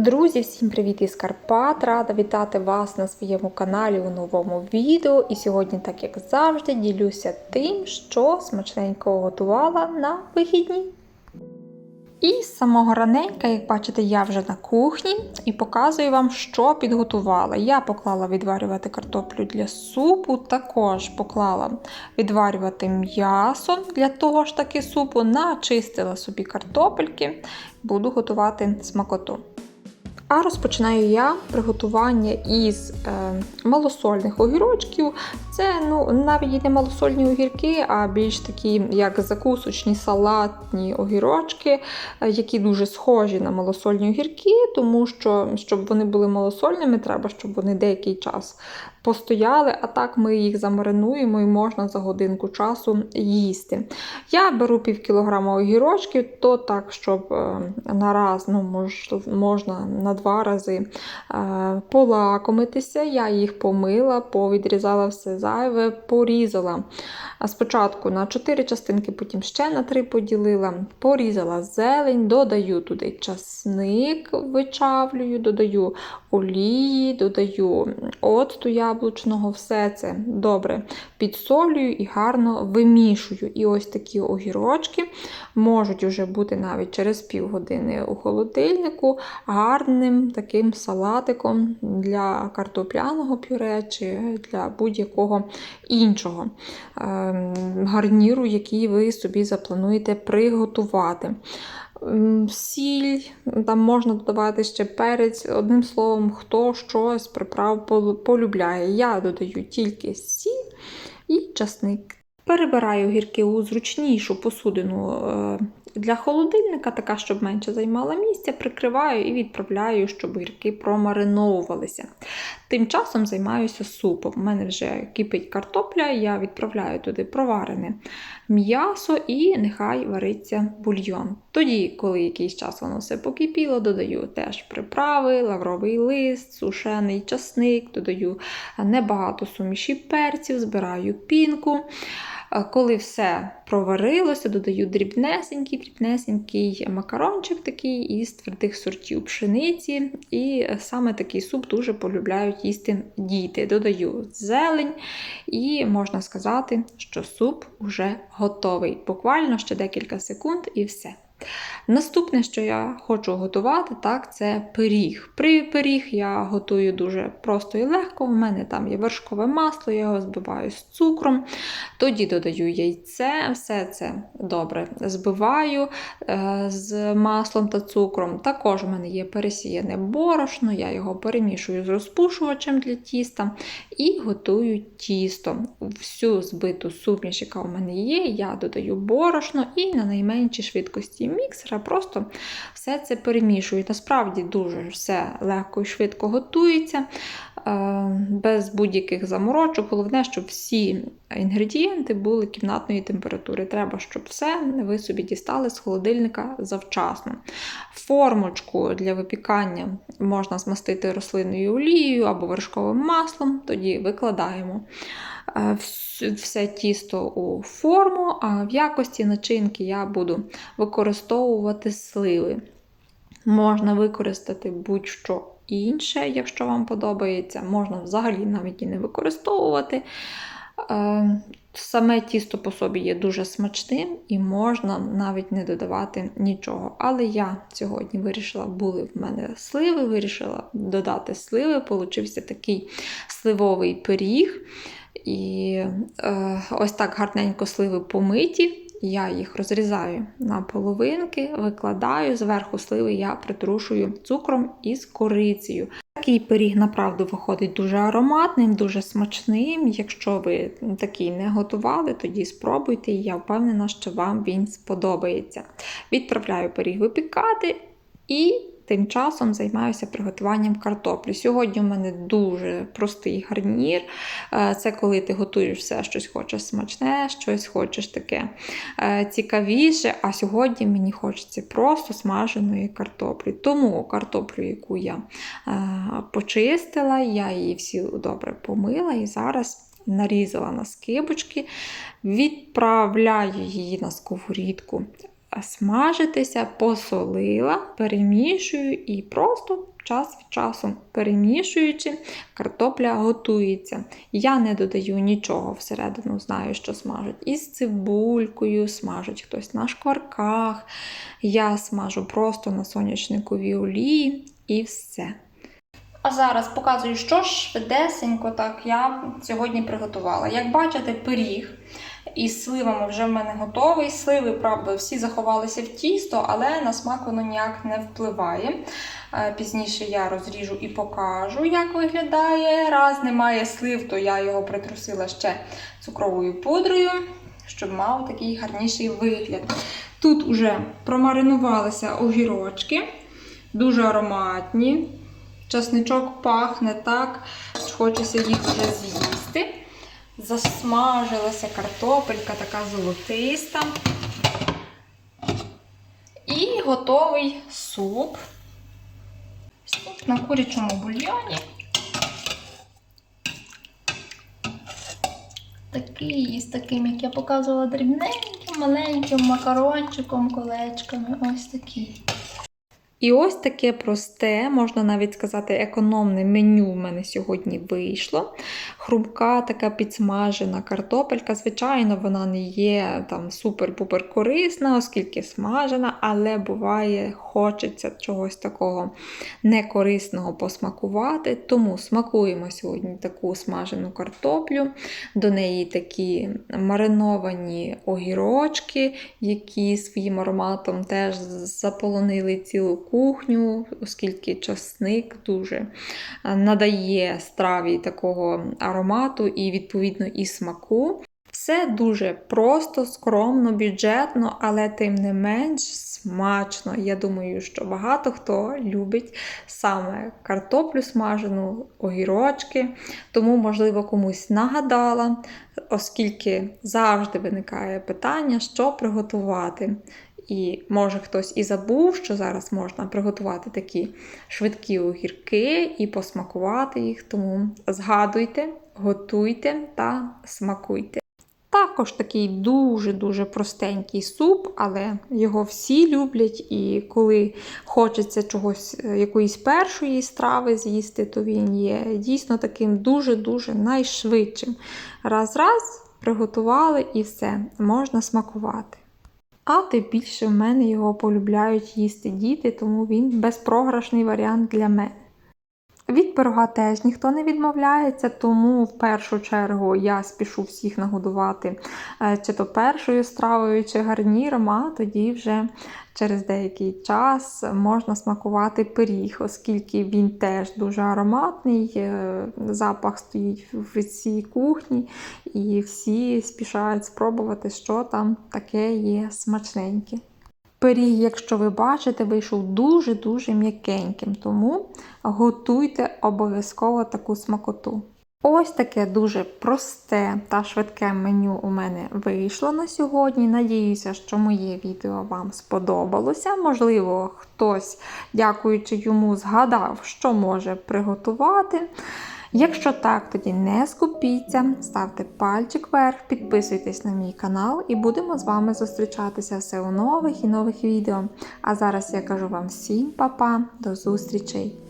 Друзі, всім привіт із Карпат! Рада вітати вас на своєму каналі у новому відео. І сьогодні, так як завжди, ділюся тим, що смачненько готувала на вихідні. І з самого раненька, як бачите, я вже на кухні і показую вам, що підготувала. Я поклала відварювати картоплю для супу, також поклала відварювати м'ясо для того ж таки супу, начистила собі картопельки, буду готувати смакоту. А розпочинаю я приготування із е, малосольних огірочків. Це ну, навіть не малосольні огірки, а більш такі, як закусочні салатні огірочки, е, які дуже схожі на малосольні огірки, тому що, щоб вони були малосольними, треба, щоб вони деякий час постояли, а так ми їх замаринуємо і можна за годинку часу їсти. Я беру пів кілограма огірочків, то так, щоб е, на раз, ну, мож, можна на два рази е, полакомитися. Я їх помила, повідрізала все зайве, порізала. Спочатку на 4 частинки, потім ще на 3 поділила, порізала зелень, додаю туди часник, вичавлюю, додаю олії, додаю оцту яблучного, все це добре підсолюю і гарно вимішую. І ось такі огірочки можуть вже бути навіть через півгодини у холодильнику гарним таким салатиком для картопляного пюре чи для будь-якого іншого ем, гарніру, який ви собі заплануєте приготувати. Сіль, там можна додавати ще перець, одним словом, хто щось приправ полюбляє. Я додаю тільки сіль і часник. Перебираю гірки у зручнішу посудину е, для холодильника, така, щоб менше займала місця, прикриваю і відправляю, щоб гірки промариновувалися. Тим часом займаюся супом. У мене вже кипить картопля, я відправляю туди проварене м'ясо і нехай вариться бульйон. Тоді, коли якийсь час воно все покипіло, додаю теж приправи, лавровий лист, сушений часник, додаю небагато суміші перців, збираю пінку. Коли все проварилося, додаю дрібнесенький, дрібнесенький макарончик такий із твердих сортів пшениці. І саме такий суп дуже полюбляють їсти діти. Додаю зелень, і можна сказати, що суп вже готовий. Буквально ще декілька секунд і все. Наступне, що я хочу готувати, так, це пиріг. При пиріг я готую дуже просто і легко. У мене там є вершкове масло, я його збиваю з цукром. Тоді додаю яйце, все це добре збиваю е, з маслом та цукром. Також у мене є пересіяне борошно, я його перемішую з розпушувачем для тіста і готую тісто. Всю збиту суміш, яка у мене є, я додаю борошно і на найменшій швидкості міксера просто все це перемішую. Насправді дуже все легко і швидко готується, е, без будь-яких заморочок. Головне, щоб всі інгредієнти були кімнатної температури. Треба, щоб все ви собі дістали з холодильника завчасно. Формочку для випікання можна змастити рослинною олією або вершковим маслом, тоді викладаємо. Е, все тісто у форму, а в якості начинки я буду використовувати сливи. Можна використати будь-що інше, якщо вам подобається, можна взагалі навіть і не використовувати. Е, саме тісто по собі є дуже смачним і можна навіть не додавати нічого. Але я сьогодні вирішила, були в мене сливи, вирішила додати сливи, получився такий сливовий пиріг. І е, ось так гарненько сливи помиті. Я їх розрізаю на половинки, викладаю, зверху сливи я притрушую цукром із корицею. Такий пиріг, направду, виходить дуже ароматним, дуже смачним. Якщо ви такий не готували, тоді спробуйте, і я впевнена, що вам він сподобається. Відправляю пиріг випікати і Тим часом займаюся приготуванням картоплі. Сьогодні у мене дуже простий гарнір. Е, це коли ти готуєш все, щось хочеш смачне, щось хочеш таке е, цікавіше. А сьогодні мені хочеться просто смаженої картоплі. Тому картоплю, яку я е, почистила, я її всі добре помила і зараз. Нарізала на скибочки, відправляю її на сковорідку смажитися, посолила, перемішую і просто час від часу перемішуючи, картопля готується. Я не додаю нічого всередину, знаю, що смажуть із цибулькою, смажуть хтось на шкварках. Я смажу просто на сонячниковій олії і все. А зараз показую, що ж швидесенько так я сьогодні приготувала. Як бачите, пиріг із сливами вже в мене готовий. Сливи, правда, всі заховалися в тісто, але на смак воно ніяк не впливає. Е, Пізніше я розріжу і покажу, як виглядає. Раз немає слив, то я його притрусила ще цукровою пудрою, щоб мав такий гарніший вигляд. Тут уже промаринувалися огірочки, дуже ароматні. Часничок пахне так, хочеться їх вже з'їсти. Засмажилася картопелька, така золотиста. І готовий суп. Суп на курячому бульйоні. Такий з таким, як я показувала, дрібненьким, маленьким макарончиком, колечками. Ось такий. І ось таке просте, можна навіть сказати, економне меню в мене сьогодні вийшло. Хрумка, така підсмажена картопелька. Звичайно, вона не є там супер-пупер корисна, оскільки смажена, але буває, хочеться чогось такого некорисного посмакувати. Тому смакуємо сьогодні таку смажену картоплю, до неї такі мариновані огірочки, які своїм ароматом теж заполонили цілу кухню, оскільки часник дуже надає страві такого аромату і, відповідно, і смаку. Все дуже просто, скромно, бюджетно, але тим не менш смачно. Я думаю, що багато хто любить саме картоплю смажену, огірочки. Тому, можливо, комусь нагадала, оскільки завжди виникає питання, що приготувати. І може хтось і забув, що зараз можна приготувати такі швидкі огірки і посмакувати їх. Тому згадуйте, готуйте та смакуйте. Також такий дуже-дуже простенький суп, але його всі люблять, і коли хочеться чогось, якоїсь першої страви з'їсти, то він є дійсно таким дуже-дуже найшвидшим. Раз-раз приготували і все, можна смакувати. А тим більше в мене його полюбляють їсти діти, тому він безпрограшний варіант для мене. Від пирога теж ніхто не відмовляється, тому в першу чергу я спішу всіх нагодувати е, чи то першою стравою, чи гарніром, а тоді вже через деякий час можна смакувати пиріг, оскільки він теж дуже ароматний, е, запах стоїть в цій кухні, і всі спішають спробувати, що там таке є смачненьке. Пиріг, якщо ви бачите, вийшов дуже-дуже м'якеньким, тому готуйте обов'язково таку смакоту. Ось таке дуже просте та швидке меню у мене вийшло на сьогодні. Надіюся, що моє відео вам сподобалося. Можливо, хтось, дякуючи йому, згадав, що може приготувати. Якщо так, тоді не скупіться, ставте пальчик вверх, підписуйтесь на мій канал і будемо з вами зустрічатися все у нових і нових відео. А зараз я кажу вам всім па-па, до зустрічей!